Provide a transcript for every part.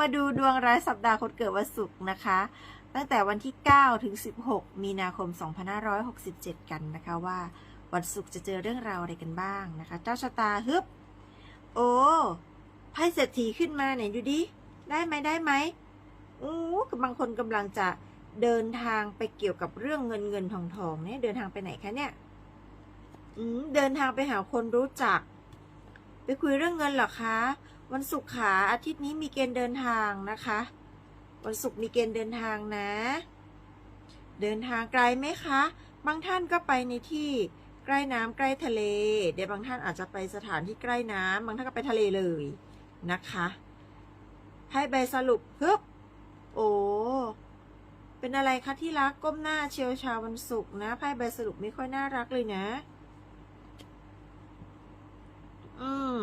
มาดูดวงรายสัปดาห์คนเกิดวันศุกร์นะคะ ตั้งแต่วันที่ 9 ถึง 16 มีนาคม 2567 กันนะคะว่าวันศุกร์จะเจอเรื่องราวอะไรกันบ้างนะคะ เจ้าชะตาฮึบ โอ้ไพ่เศรษฐีขึ้นมาไหนดูดิ ได้ไหมได้ไหมอู้บางคนกำลังจะเดินทางไปเกี่ยวกับเรื่องเงินเงินทองทองเนี่ยเดินทางไปไหนคะเนี่ยอืเดินทางไปหาคนรู้จัก ไปคุยเรื่องเงินหรอคะ วันศุกร์ขาอาทิตย์นี้มีเกณฑ์เดินทางนะคะ วันศุกร์มีเกณฑ์เดินทางนะ เดินทางไกลไหมคะ บางท่านก็ไปในที่ใกล้น้ำใกล้ทะเล เดี๋ยวบางท่านอาจจะไปสถานที่ใกล้น้ำบางท่านก็ไปทะเลเลยนะคะให้ใบสรุปฮึบโอ้เป็นอะไรคะที่รักก้มหน้าเชียวชาววันศุกร์นะไพ่ใบสรุปไม่ค่อยน่ารักเลยนะ อืม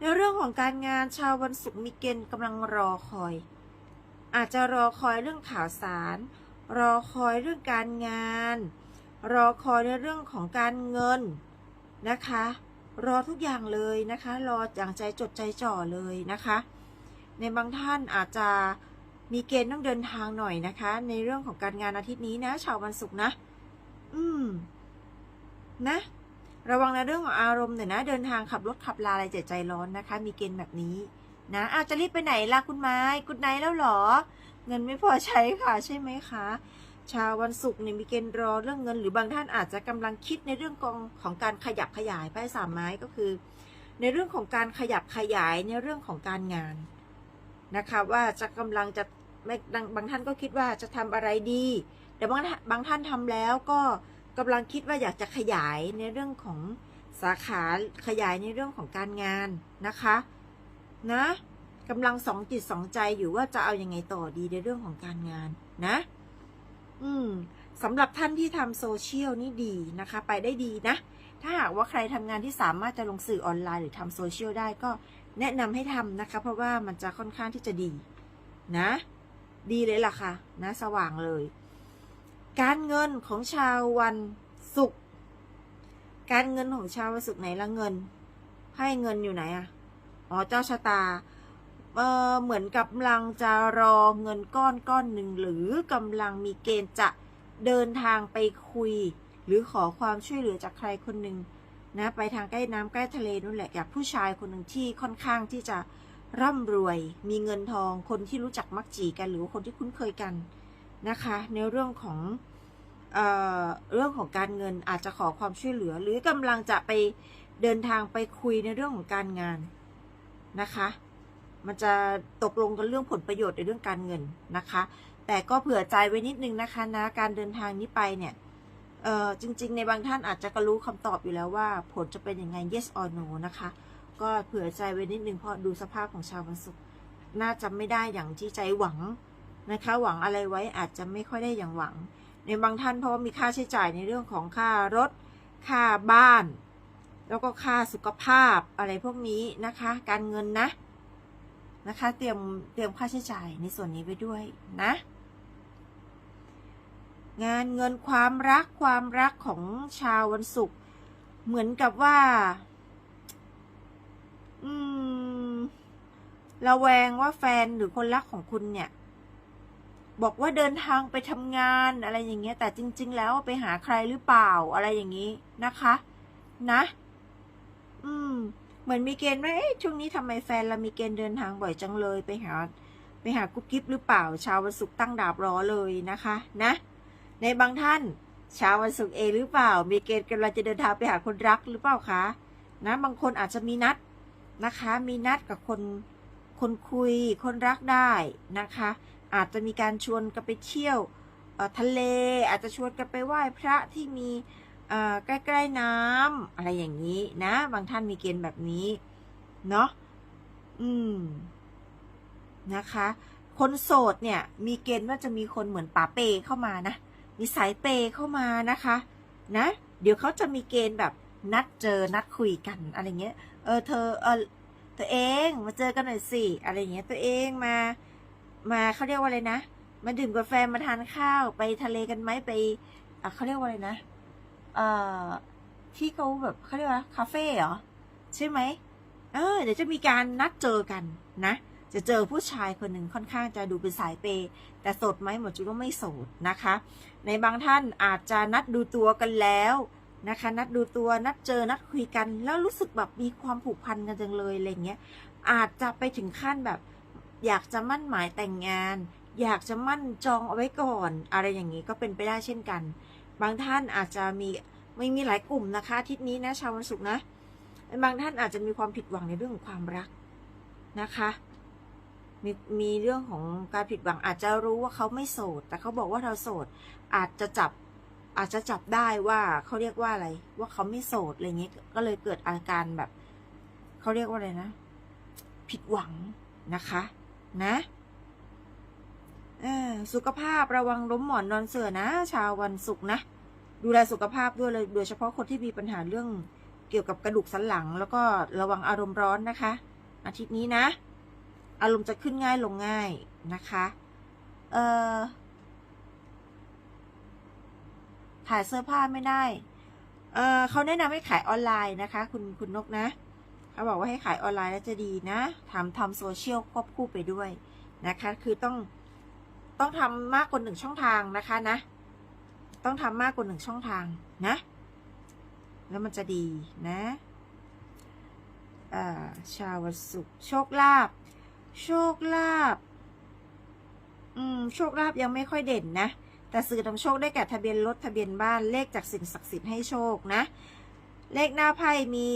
ในเรื่องของการงานชาววันศุกร์มีเกณฑ์กำลังรอคอย อาจจะรอคอยเรื่องข่าวสาร รอคอยเรื่องการงาน รอคอยในเรื่องของการเงินนะคะ รอทุกอย่างเลยนะคะ รออย่างใจจดใจจ่อเลยนะคะ ในบางท่านอาจจะมีเกณฑ์ต้องเดินทางหน่อยนะคะ ในเรื่องของการงานอาทิตย์นี้นะ ชาววันศุกร์นะ อืม นะ ระวังในเรื่องของอารมณ์หน่อยนะ เดินทางขับรถขับลาอะไรใจใจร้อนนะคะ มีเกณฑ์แบบนี้นะอาจจะรีบไปไหนล่ะคุณไม้กุดไนแล้วหรอ เงินไม่พอใช้ค่ะใช่ไหมคะ ชาววันศุกร์เนี่ยมีเกณฑ์รอเรื่องเงิน หรือบางท่านอาจจะกำลังคิดในเรื่องของของการขยับขยายไพ่สามไม้ก็คือ ในเรื่องของการขยับขยายในเรื่องของการงานนะคะว่าจะกำลังจะไม่บางท่านก็คิดว่าจะทำอะไรดี แต่บางบางท่านทำแล้วก็ กำลังคิดว่าอยากจะขยายในเรื่องของสาขาขยายในเรื่องของการงานนะคะ นะกำลังสองจิตสองใจอยู่ว่าจะเอาอยัางไงต่อดีในเรื่องของการงานนะ อืมสำหรับท่านที่ทำโซเชียลนี่ดีนะคะ ไปได้ดีนะ ถ้าหากว่าใครทำงานที่สามารถจะลงสื่อออนไลน์หรือทำโซเชียลได้ก็แนะนำให้ทำนะคะ เพราะว่ามันจะค่อนข้างที่จะดีนะ ดีเลยล่ะค่ะ นะ สว่างเลย การเงินของชาววันศุกร์การเงินของชาววันศุกร์ไหนละเงินให้เงินอยู่ไหนอะอ๋อเจ้าชะตาเออเหมือนกับกำลังจะรอเงินก้อนก้อนหนึ่งหรือกำลังมีเกณฑ์จะเดินทางไปคุย หรือขอความช่วยเหลือจากใครคนหนึ่งนะไปทางใกล้น้ำใกล้ทะเลนู่นแหละจากผู้ชายคนหนึ่งที่ค่อนข้างที่จะร่ำรวย มีเงินทองคนที่รู้จักมักจีกัน หรือคนที่คุ้นเคยกัน นะคะ ในเรื่องของเออเรื่องของการเงินอาจจะขอความช่วยเหลือ หรือกำลังจะไปเดินทางไปคุยในเรื่องของการงานนะคะ มันจะตกลงกันเรื่องผลประโยชน์ในเรื่องการเงินนะคะ แต่ก็เผื่อใจไว้นิดนึงนะคะนะการเดินทางนี้ไปเนี่ยเออจริง ๆ ในบางท่านอาจจะก็รู้คำตอบอยู่แล้วว่า ผลจะเป็นยังไง yes or no นะคะ ก็เผื่อใจไว้นิดนึงเพราะดูสภาพของชาววันศุกร์น่าจะไม่ได้อย่างที่ใจหวัง นะคะ หวังอะไรไว้อาจจะไม่ค่อยได้อย่างหวัง ในบางท่านเพราะว่ามีค่าใช้จ่ายในเรื่องของค่ารถ ค่าบ้าน แล้วก็ค่าสุขภาพอะไรพวกนี้นะคะ การเงินนะนะคะ เตรียมเตรียมค่าใช้จ่ายในส่วนนี้ไว้ด้วยนะ งานเงินความรักความรักของชาววันศุกร์เหมือนกับว่า อืมระแวงว่าแฟนหรือคนรักของคุณเนี่ย บอกว่าเดินทางไปทำงานอะไรอย่างเงี้ย แต่จริง ๆ แล้วไปหาใครหรือเปล่าอะไรอย่างนี้นะคะ นะ อืม เหมือนมีเกณฑ์ว่าเอ๊ะช่วงนี้ทำไมแฟนเรามีเกณฑ์เดินทางบ่อยจังเลยไปหา ไปหากุ๊บกิ๊บหรือเปล่า ชาววันศุกร์ตั้งดาบรอเลยนะคะ นะ ในบางท่าน ชาววันศุกร์เองหรือเปล่า มีเกณฑ์กำลังจะเดินทางไปหาคนรักหรือเปล่าคะนะบางคนอาจจะมีนัดนะคะ มีนัดกับคนคนคุยคนรักได้นะคะ อาจจะมีการชวนกันไปเที่ยวทะเล อาจจะชวนกันไปไหว้พระที่มีใกล้ๆน้ำอะไรอย่างนี้นะ บางท่านมีเกณฑ์แบบนี้ เนาะอืมนะคะ คนโสดเนี่ย มีเกณฑ์ว่าจะมีคนเหมือนป๋าเปเข้ามานะ มีสายเปเข้ามานะคะ นะ เดี๋ยวเขาจะมีเกณฑ์แบบนัดเจอนัดคุยกันอะไรเงี้ย เออเธอเออตัวเองมาเจอกันหน่อยสิอะไรเงี้ยตัวเองมา มาเขาเรียกว่าอะไรนะ มาดื่มกาแฟมาทานข้าวไปทะเลกันไหมไปเขาเรียกว่าอะไรนะ เอ่อ ที่เขาแบบเขาเรียกว่าคาเฟ่เหรอ ใช่ไหมเออเดี๋ยวจะมีการนัดเจอกันนะ จะเจอผู้ชายคนหนึ่งค่อนข้างจะดูเป็นสายเปย์แต่โสดไหมหมอจุนว่าไม่โสดนะคะ ในบางท่านอาจจะนัดดูตัวกันแล้วนะคะ นัดดูตัวนัดเจอนัดคุยกัน แล้วรู้สึกแบบมีความผูกพันกันจังเลยอะไรเงี้ยอาจจะไปถึงขั้นแบบ อยากจะมั่นหมายแต่งงาน อยากจะมั่นจองเอาไว้ก่อน อะไรอย่างนี้ก็เป็นไปได้เช่นกัน บางท่านอาจจะมีไม่มีหลายกลุ่มนะคะทิตย์นี้นะชาววันศุกร์นะ บางท่านอาจจะมีความผิดหวังในเรื่องของความรักนะคะมีมีเรื่องของการผิดหวังอาจจะรู้ว่าเขาไม่โสด แต่เขาบอกว่าเราโสด อาจจะจับอาจจะจับได้ว่าเขาเรียกว่าอะไร ว่าเขาไม่โสดอะไรเงี้ยก็เลยเกิดอาการแบบเขาเรียกว่าอะไรนะ ผิดหวังนะคะ นะสุขภาพระวังล้มหมอนนอนเสือนะ ชาววันศุกร์นะ ดูแลสุขภาพด้วยเลยโดยเฉพาะคนที่มีปัญหาเรื่องเกี่ยวกับกระดูกสันหลัง แล้วก็ระวังอารมณ์ร้อนนะคะ อาทิตย์นี้นะ อารมณ์จะขึ้นง่ายลงง่ายนะคะเออถ่ายเสื้อผ้าไม่ได้เออเขาแนะนำให้ขายออนไลน์นะคะ คุณคุณนกนะ เขาบอกว่าให้ขายออนไลน์แล้วจะดีนะทำทำโซเชียลควบคู่ไปด้วยนะคะ คือต้องต้องทำมากกว่าหนึ่งช่องทางนะคะนะ ต้องทำมากกว่าหนึ่งช่องทางนะ แล้วมันจะดีนะอ่าชาววันศุกร์โชคลาภโชคลาภอืมโชคลาภยังไม่ค่อยเด่นนะ แต่สื่อนำโชคได้แก่ทะเบียนรถทะเบียนบ้านเลขจากสิ่งศักดิ์สิทธิ์ให้โชคนะ เลขหน้าไพ่มี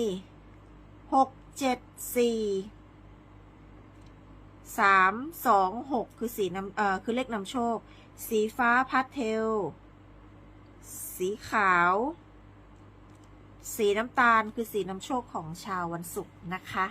หกเจ็ดสี่สามสองหกคือสีนำเอ่อคือเลขนำโชค สีฟ้าพาสเทล สีขาว สีน้ำตาลคือสีนำโชคของชาววันศุกร์นะคะ